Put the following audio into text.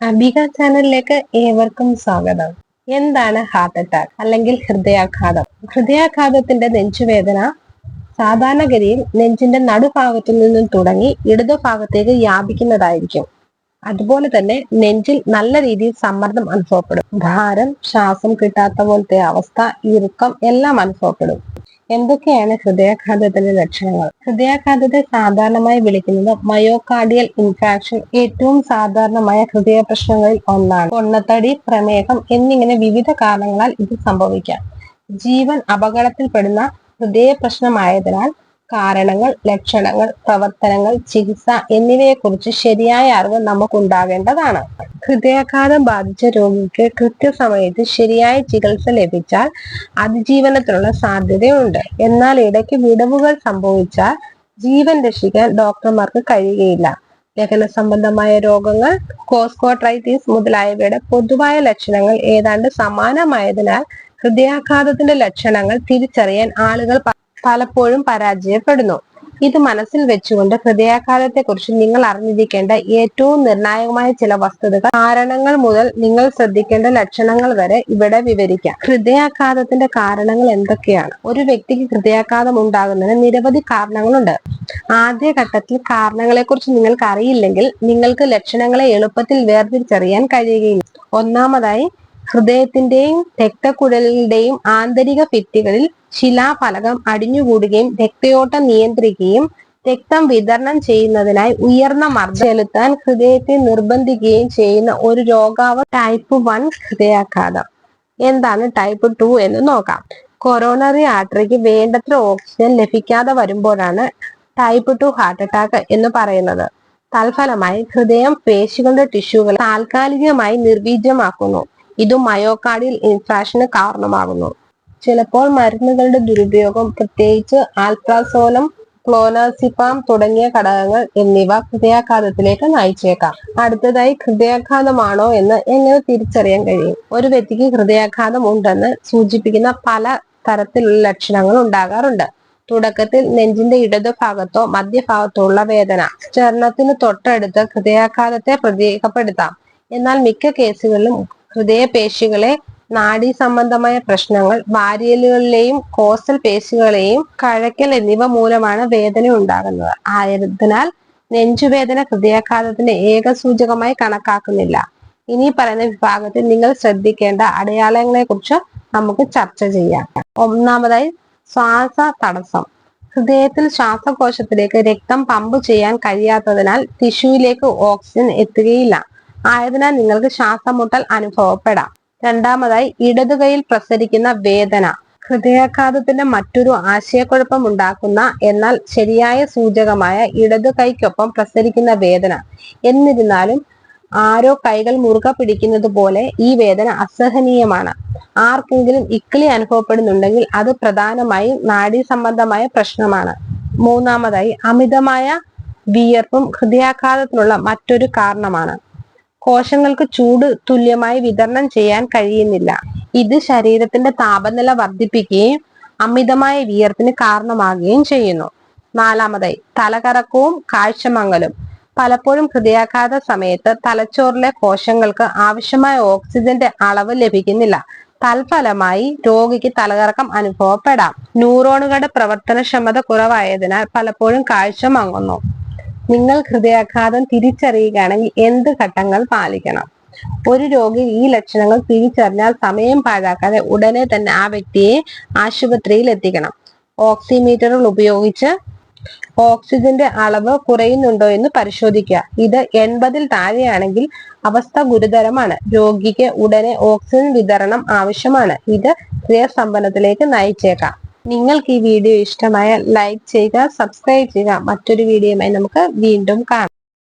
അബിക ചാനലിലേക്ക് ഏവർക്കും സ്വാഗതം. എന്താണ് ഹാർട്ട് അറ്റാക്ക് അല്ലെങ്കിൽ ഹൃദയാഘാതം? ഹൃദയാഘാതത്തിന്റെ നെഞ്ചുവേദന സാധാരണഗതിയിൽ നെഞ്ചിന്റെ നടുഭാഗത്തു നിന്നും തുടങ്ങി ഇടതു ഭാഗത്തേക്ക് വ്യാപിക്കുന്നതായിരിക്കും. അതുപോലെ തന്നെ നെഞ്ചിൽ നല്ല രീതിയിൽ സമ്മർദ്ദം അനുഭവപ്പെടും. ഭാരം ശ്വാസം കിട്ടാത്ത പോലത്തെ അവസ്ഥ ഇറുക്കം എല്ലാം അനുഭവപ്പെടും. എന്തൊക്കെയാണ് ഹൃദയാഘാതത്തിന്റെ ലക്ഷണങ്ങൾ? ഹൃദയാഘാതത്തെ സാധാരണമായി വിളിക്കുന്നത് മയോകാർഡിയൽ ഇൻഫാക്ഷൻ ഏറ്റവും സാധാരണമായ ഹൃദയ പ്രശ്നങ്ങളിൽ ഒന്നാണ്. പൊണ്ണത്തടി പ്രമേഹം എന്നിങ്ങനെ വിവിധ കാരണങ്ങളാൽ ഇത് സംഭവിക്കാം. ജീവൻ അപകടത്തിൽപ്പെടുന്ന ഹൃദയ പ്രശ്നമായതിനാൽ കാരണങ്ങൾ ലക്ഷണങ്ങൾ പ്രവർത്തനങ്ങൾ ചികിത്സ എന്നിവയെക്കുറിച്ച് ശരിയായ അറിവ് നമുക്ക് ഉണ്ടാകേണ്ടതാണ് ഹൃദയാഘാതം ബാധിച്ച രോഗിക്ക് കൃത്യസമയത്ത് ശരിയായ ചികിത്സ ലഭിച്ചാൽ അതിജീവനത്തിനുള്ള സാധ്യതയുണ്ട്. എന്നാൽ ഇടയ്ക്ക് വിടവുകൾ സംഭവിച്ചാൽ ജീവൻ രക്ഷിക്കാൻ ഡോക്ടർമാർക്ക് കഴിയുകയില്ല. ദഹന സംബന്ധമായ രോഗങ്ങൾ കോസ്കോട്രൈറ്റിസ് മുതലായവയുടെ പൊതുവായ ലക്ഷണങ്ങൾ ഏതാണ്ട് സമാനമായതിനാൽ ഹൃദയാഘാതത്തിന്റെ ലക്ഷണങ്ങൾ തിരിച്ചറിയാൻ ആളുകൾ പലപ്പോഴും പരാജയപ്പെടുന്നു. ഇത് മനസ്സിൽ വെച്ചുകൊണ്ട് ഹൃദയാഘാതത്തെ കുറിച്ച് നിങ്ങൾ അറിഞ്ഞിരിക്കേണ്ട ഏറ്റവും നിർണായകമായ ചില വസ്തുതകൾ കാരണങ്ങൾ മുതൽ നിങ്ങൾ ശ്രദ്ധിക്കേണ്ട ലക്ഷണങ്ങൾ വരെ ഇവിടെ വിവരിക്കാം. ഹൃദയാഘാതത്തിന്റെ കാരണങ്ങൾ എന്തൊക്കെയാണ്? ഒരു വ്യക്തിക്ക് ഹൃദയാഘാതം ഉണ്ടാകുന്നതിന് നിരവധി കാരണങ്ങളുണ്ട്. ആദ്യഘട്ടത്തിൽ കാരണങ്ങളെക്കുറിച്ച് കാരണങ്ങളെ കുറിച്ച് നിങ്ങൾക്ക് അറിയില്ലെങ്കിൽ നിങ്ങൾക്ക് ലക്ഷണങ്ങളെ എളുപ്പത്തിൽ വേർതിരിച്ചറിയാൻ കഴിയുകയില്ല. ഒന്നാമതായി ഹൃദയത്തിന്റെയും രക്തക്കുഴലിന്റെയും ആന്തരിക ഭിത്തികളിൽ ശിലാഫലകം അടിഞ്ഞുകൂടുകയും രക്തയോട്ടം നിയന്ത്രിക്കുകയും രക്തം വിതരണം ചെയ്യുന്നതിനായി ഉയർന്ന മർദ്ദം ചെലുത്താൻ ഹൃദയത്തെ നിർബന്ധിക്കുകയും ചെയ്യുന്ന ഒരു രോഗാവ ടൈപ്പ് വൺ ഹൃദയാഘാതം. എന്താണ് ടൈപ്പ് ടു എന്ന് നോക്കാം. കൊറോണറി ആർട്ടറിക്ക് വേണ്ടത്ര ഓക്സിജൻ ലഭിക്കാതെ വരുമ്പോഴാണ് ടൈപ്പ് ടു ഹാർട്ട് അറ്റാക്ക് എന്ന് പറയുന്നത്. തൽഫലമായി ഹൃദയം പേശികളുടെ ടിഷ്യൂകൾ താൽക്കാലികമായി നിർവീര്യമാക്കുന്നു. ഇത് മയോകാർഡിയൽ ഇൻഫ്രാക്ഷന് കാരണമാകുന്നു. ചിലപ്പോൾ മരുന്നുകളുടെ ദുരുപയോഗം പ്രത്യേകിച്ച് ആൽപ്രാസോലം ക്ലോനാസിപ്പാം തുടങ്ങിയ ഘടകങ്ങൾ എന്നിവ ഹൃദയാഘാതത്തിലേക്ക് നയിച്ചേക്കാം. അടുത്തതായി ഹൃദയാഘാതമാണോ എന്ന് എങ്ങനെ തിരിച്ചറിയാൻ കഴിയും? ഒരു വ്യക്തിക്ക് ഹൃദയാഘാതം ഉണ്ടെന്ന് സൂചിപ്പിക്കുന്ന പല തരത്തിലുള്ള ലക്ഷണങ്ങൾ ഉണ്ടാകാറുണ്ട്. തുടക്കത്തിൽ നെഞ്ചിന്റെ ഇടതുഭാഗത്തോ മധ്യഭാഗത്തോ ഉള്ള വേദന ചരണത്തിന് തൊട്ടടുത്ത് ഹൃദയാഘാതത്തെ പ്രതീകപ്പെടുത്താം എന്നാൽ മിക്ക കേസുകളിലും ഹൃദയപേശികളെ നാഡീ സംബന്ധമായ പ്രശ്നങ്ങൾ വാരിയലുകളിലെയും കോസൽ പേശികളെയും കഴക്കൽ എന്നിവ മൂലമാണ് വേദന ഉണ്ടാകുന്നത്. ആയതിനാൽ നെഞ്ചുവേദന ഹൃദയാഘാതത്തിന്റെ ഏക സൂചകമായി കണക്കാക്കുന്നില്ല. ഇനി പറയുന്ന വിഭാഗത്തിൽ നിങ്ങൾ ശ്രദ്ധിക്കേണ്ട അടയാളങ്ങളെ കുറിച്ച് നമുക്ക് ചർച്ച ചെയ്യാം. ഒന്നാമതായി ശ്വാസ തടസ്സം ഹൃദയത്തിൽ ശ്വാസകോശത്തിലേക്ക് രക്തം പമ്പ് ചെയ്യാൻ കഴിയാത്തതിനാൽ ടിഷ്യൂയിലേക്ക് ഓക്സിജൻ എത്തുകയില്ല. ആയതിനാൽ നിങ്ങൾക്ക് ശ്വാസമുട്ടൽ അനുഭവപ്പെടാം. രണ്ടാമതായി ഇടതു കൈയിൽ പ്രസരിക്കുന്ന വേദന. ഹൃദയാഘാതത്തിന്റെ മറ്റൊരു ആശയക്കുഴപ്പം ഉണ്ടാക്കുന്ന എന്നാൽ ശരിയായ സൂചകമായ ഇടതു കൈക്കൊപ്പം പ്രസരിക്കുന്ന വേദന. എന്നിരുന്നാലും ആരോ കൈകൾ മുറുക പിടിക്കുന്നത് പോലെ ഈ വേദന അസഹനീയമാണ്. ആർക്കെങ്കിലും ഇക്കിളി അനുഭവപ്പെടുന്നുണ്ടെങ്കിൽ അത് പ്രധാനമായും നാഡീ സംബന്ധമായ പ്രശ്നമാണ്. മൂന്നാമതായി അമിതമായ വിയർപ്പും ഹൃദയാഘാതത്തിനുള്ള മറ്റൊരു കാരണമാണ്. കോശങ്ങൾക്ക് ചൂട് തുല്യമായി വിതരണം ചെയ്യാൻ കഴിയുന്നില്ല. ഇത് ശരീരത്തിന്റെ താപനില വർദ്ധിപ്പിക്കുകയും അമിതമായ വിയർപ്പിന് കാരണമാകുകയും ചെയ്യുന്നു. നാലാമതായി തലകറക്കവും കാഴ്ചമങ്ങലും. പലപ്പോഴും ഹൃദയാഘാത സമയത്ത് തലച്ചോറിലെ കോശങ്ങൾക്ക് ആവശ്യമായ ഓക്സിജന്റെ അളവ് ലഭിക്കുന്നില്ല. തൽഫലമായി രോഗിക്ക് തലകറക്കം അനുഭവപ്പെടാം. ന്യൂറോണുകളുടെ പ്രവർത്തനക്ഷമത കുറവായതിനാൽ പലപ്പോഴും കാഴ്ച മങ്ങുന്നു നിങ്ങൾ ഹൃദയാഘാതം തിരിച്ചറിയുകയാണെങ്കിൽ എന്ത് ഘട്ടങ്ങൾ പാലിക്കണം? ഒരു രോഗി ഈ ലക്ഷണങ്ങൾ തിരിച്ചറിഞ്ഞാൽ സമയം പാഴാക്കാതെ ഉടനെ തന്നെ ആ വ്യക്തിയെ ആശുപത്രിയിൽ എത്തിക്കണം. ഓക്സിമീറ്ററുകൾ ഉപയോഗിച്ച് ഓക്സിജന്റെ അളവ് കുറയുന്നുണ്ടോ എന്ന് പരിശോധിക്കുക. ഇത് എൺപതിൽ താഴെയാണെങ്കിൽ അവസ്ഥ ഗുരുതരമാണ്. രോഗിക്ക് ഉടനെ ഓക്സിജൻ വിതരണം ആവശ്യമാണ്. ഇത് ഹൃദയസ്തംഭനത്തിലേക്ക് നയിച്ചേക്കാം. നിങ്ങൾക്ക് ഈ വീഡിയോ ഇഷ്ടമായ ലൈക്ക് ചെയ്യുക സബ്സ്ക്രൈബ് ചെയ്യുക. മറ്റൊരു വീഡിയോയുമായി നമുക്ക് വീണ്ടും കാണാം.